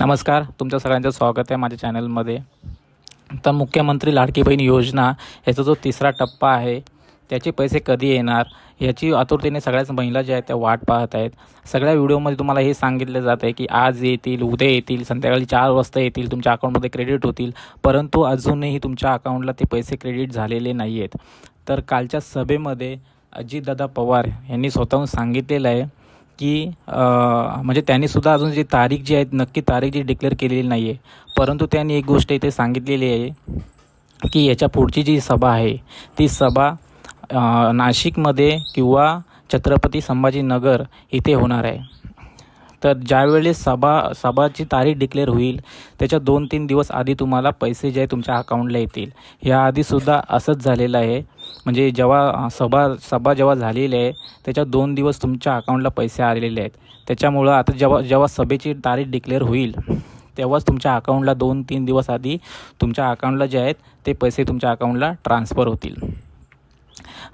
नमस्कार तुमच्या सगळ्यांचं स्वागत आहे माझ्या चॅनलमध्ये. तर मुख्यमंत्री लाडकी बहीण योजना याचा जो तिसरा टप्पा आहे त्याचे पैसे कधी येणार याची आतुरतेने सगळ्याच महिला ज्या आहेत त्या वाट पाहत आहेत. सगळ्या व्हिडिओमध्ये तुम्हाला हे सांगितलं जात आहे की आज येतील उद्या येतील संध्याकाळी चार वाजता येतील तुमच्या अकाउंटमध्ये क्रेडिट होतील परंतु अजूनही तुमच्या अकाउंटला ते पैसे क्रेडिट झालेले नाही आहेत तर कालच्या सभेमध्ये अजितदादा पवार यांनी स्वतःहून सांगितलेलं आहे की म्हणजे त्यांनी सुद्धा अजून जी तारीख जी आहे नक्की तारीख जी डिक्लेअर केलेली नाही आहे परंतु त्यांनी एक गोष्ट इथे सांगितलेली आहे की याच्या पुढची जी सभा आहे ती सभा नाशिकमध्ये किंवा छत्रपती संभाजीनगर इथे होणार आहे. तर ज्यावेळेस सभा सभाची तारीख डिक्लेअर होईल त्याच्या दोन तीन दिवस आधी तुम्हाला पैसे जे आहे तुमच्या अकाउंटला येतील. याआधीसुद्धा असंच झालेलं आहे. म्हणजे जेव्हा सभा सभा जेव्हा झालेली आहे त्याच्या दोन दिवस तुमच्या अकाउंटला पैसे आलेले आहेत. त्याच्यामुळं आता जेव्हा जेव्हा सभेची तारीख डिक्लेअर होईल तेव्हाच तुमच्या अकाउंटला दोन तीन दिवस आधी तुमच्या अकाउंटला जे आहेत ते पैसे तुमच्या अकाउंटला ट्रान्सफर होतील.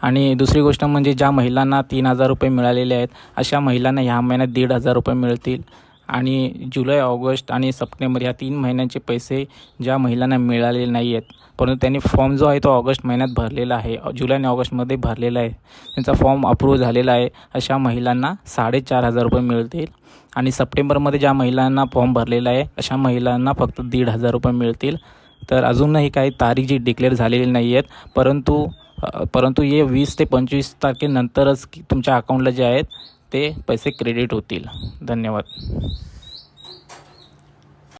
आणि दुसरी गोष्ट म्हणजे ज्या महिलांना तीन हजार रुपये मिळालेले आहेत अशा महिलांना ह्या महिन्यात दीड हजार रुपये मिळतील. आणि जुलै ऑगस्ट आणि सप्टेंबर ह्या तीन महिन्यांचे पैसे ज्या महिलांना मिळालेले नाही आहेत परंतु त्यांनी फॉर्म जो आहे तो ऑगस्ट महिन्यात भरलेला आहे जुलै आणि ऑगस्टमध्ये भरलेला आहे. त्यांचा फॉर्म अप्रूव्ह झालेला आहे अशा महिलांना साडेचार हजार रुपये मिळतील आणि सप्टेंबरमध्ये ज्या महिलांना फॉर्म भरलेला आहे अशा महिलांना फक्त दीड हजार रुपये मिळतील. तर अजूनही काही तारीख जी डिक्लेअर झालेली नाही आहेत परंतु परंतु हे वीस ते पंचवीस तारखेनंतरच की तुमच्या अकाउंटला जे आहेत ते पैसे क्रेडिट होतील. धन्यवाद.